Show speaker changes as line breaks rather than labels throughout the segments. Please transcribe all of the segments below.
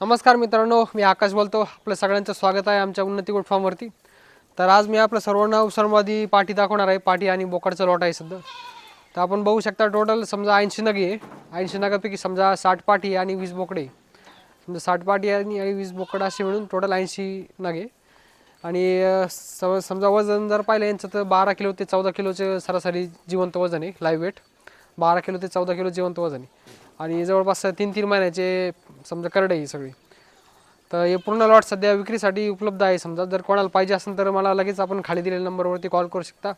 नमस्कार मित्रांनो मी आकाश बोलतो. आपलं सगळ्यांचं स्वागत आहे आमच्या उन्नती गोट फार्मवरती तर आज मी आपलं सर्वांना उसरमादी पाठी दाखवणार आहे. पाठी आणि बोकडचं लॉट आहे सध्या. तर आपण बघू शकता टोटल समजा ऐंशी नगे आहे. ऐंशी नगापैकी समजा साठ पाठी आणि वीस बोकडे. समजा साठ पाठी आणि आणि वीस बोकड असे मिळून टोटल ऐंशी नगे आणि सम समजा वजन जर पाहिलं यांचं तर बारा किलो ते चौदा किलोचे सरासरी जिवंत वजन आहे लाईव्ह वेट बारा किलो ते चौदा किलो जिवंत वजन आहे. आणि जवळपास तीन तीन महिन्याचे समजा करडे आहे ही सगळी. तर हे पूर्ण लॉट सध्या विक्रीसाठी उपलब्ध आहे. समजा जर कोणाला पाहिजे असेल तर मला लगेच आपण खाली दिलेल्या नंबरवरती कॉल करू शकता.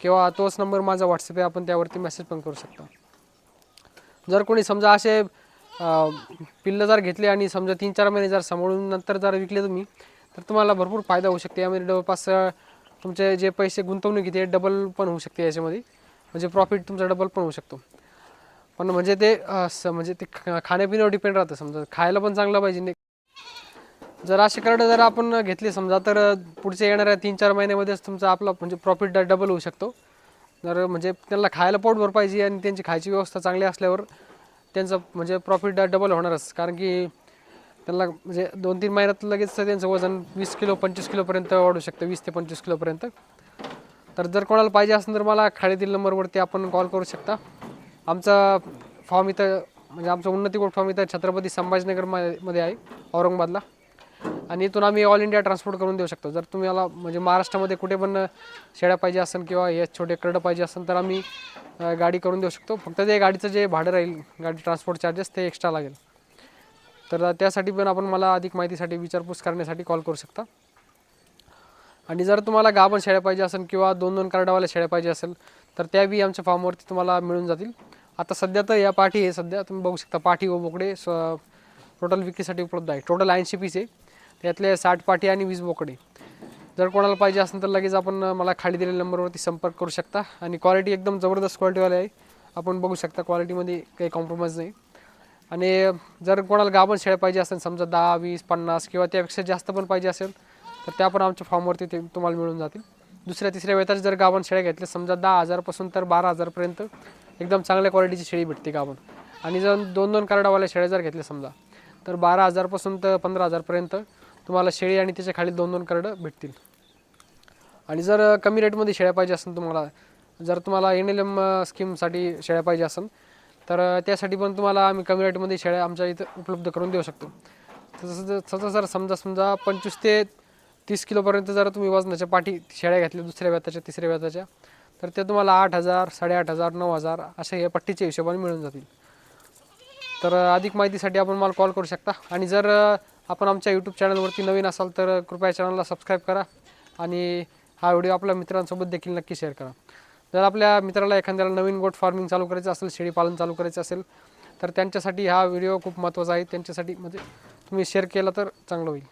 किंवा तोच नंबर माझा व्हॉट्सअप आहे. आपण त्यावरती मेसेज पण करू शकता. जर कोणी समजा असे पिल्लं जर घेतले आणि समजा तीन चार महिने जर सांभाळून नंतर जर विकले तुम्ही तर तुम्हाला भरपूर फायदा होऊ शकते. यामध्ये जवळपास तुमचे जे पैसे गुंतवणूक घेते डबल पण होऊ शकते याच्यामध्ये. म्हणजे प्रॉफिट तुमचा डबल पण होऊ शकतो. पण म्हणजे ते म्हणजे ते खा- खाण्यापिण्यावर डिपेंड राहतं. समजा खायला पण चांगलं पाहिजे. नाही. जर असे कार्ड जर आपण घेतले समजा तर पुढच्या येणाऱ्या तीन चार महिन्यामध्येच तुमचा आपला म्हणजे प्रॉफिट डबल होऊ शकतो. जर म्हणजे त्यांना खायला पोटभर पाहिजे आणि त्यांची खायची व्यवस्था चांगली असल्यावर त्यांचं म्हणजे प्रॉफिट डबल होणारच. कारण की त्यांना म्हणजे दोन तीन महिन्यात लगेच त्यांचं वजन वीस किलो पंचवीस किलोपर्यंत वाढू शकतं. वीस ते पंचवीस किलोपर्यंत तर जर कोणाला पाहिजे असेल तर मला खाडीतील नंबरवरती आपण कॉल करू शकता. आमचा फॉर्म इथं म्हणजे आमचं उन्नती कोट फॉर्म इथं छत्रपती संभाजीनगरमध्ये आहे औरंगाबादला. आणि इथून आम्ही ऑल इंडिया ट्रान्सपोर्ट करून देऊ शकतो. जर तुम्हाला म्हणजे महाराष्ट्रामध्ये कुठे पण शेळ्या पाहिजे असेल किंवा हे छोटे करडं पाहिजे असेल तर आम्ही गाडी करून देऊ शकतो. फक्त ते गाडीचं जे भाडं राहील गाडी ट्रान्सपोर्ट चार्जेस ते एक्स्ट्रा लागेल. तर त्यासाठी पण आपण मला अधिक माहितीसाठी विचारपूस करण्यासाठी कॉल करू शकता. आणि जर तुम्हाला गाभण शेळ्या पाहिजे असेल किंवा दोन दोन कार्डावाल्या शेळ्या पाहिजे असेल तर त्या बी आमच्या फॉर्मवरती तुम्हाला मिळून जातील. आता सध्या तर या पाठी आहे. सध्या तुम्ही बघू शकता पाठी व बोकडे स टोटल विक्रीसाठी उपलब्ध आहे. टोटल ऐंशी पीस आहे. त्यातले साठ पाठी आणि वीस बोकडे. जर कोणाला पाहिजे असेल तर लगेच आपण मला खाली दिलेल्या नंबरवरती संपर्क करू शकता. आणि क्वालिटी एकदम जबरदस्त क्वालिटीवाली आहे. आपण बघू शकता क्वालिटीमध्ये काही कॉम्प्रोमाइज नाही. आणि जर कोणाला गाभण शेळ्या पाहिजे असेल समजा दहा वीस पन्नास किंवा त्यापेक्षा जास्त पण पाहिजे असेल तर त्या पण आमच्या फॉर्मवरती ते तुम्हाला मिळून जातील. दुसऱ्या तिसऱ्या वेताचे जर गावन शेळ्या घेतल्या समजा दहा हजारपासून तर बारा हजारपर्यंत एकदम चांगल्या क्वालिटीची शेळी भेटते गावन. आणि जर दोन दोन कार्डावाल्या शेळ्या जर घेतल्या समजा तर बारा हजारपासून तर पंधरा हजारपर्यंत तुम्हाला शेळी आणि त्याच्याखाली दोन दोन कार्ड भेटतील. आणि जर कमी रेटमध्ये शेळ्या पाहिजे असेल तुम्हाला जर तुम्हाला एन एल एम स्कीमसाठी शेळ्या पाहिजे असेल तर त्यासाठी पण तुम्हाला आम्ही कमी रेटमध्ये शेळ्या आमच्या इथं उपलब्ध करून देऊ शकतो. तसं तसं जर समजा समजा पंचवीस ते तीस किलोपर्यंत जर तुम्ही वजनाच्या पाठी शेळ्या घेतल्या दुसऱ्या व्याताच्या तिसऱ्या व्याताच्या तर ते तुम्हाला आठ हजार साडेआठ हजार नऊ हजार अशा हे पट्टीच्या हिशोबाने मिळून जातील. तर अधिक माहितीसाठी आपण मला कॉल करू शकता. आणि जर आपण आमच्या यूट्यूब चॅनलवरती नवीन असाल तर कृपया चॅनलला सबस्क्राईब करा. आणि हा व्हिडिओ आपल्या मित्रांसोबत देखील नक्की शेअर करा. जर आपल्या मित्राला एखाद्याला नवीन गोट फार्मिंग चालू करायचं असेल शेळी पालन चालू करायचं असेल तर त्यांच्यासाठी हा व्हिडिओ खूप महत्त्वाचा आहे. त्यांच्यासाठी म्हणजे तुम्ही शेअर केला तर चांगलं होईल.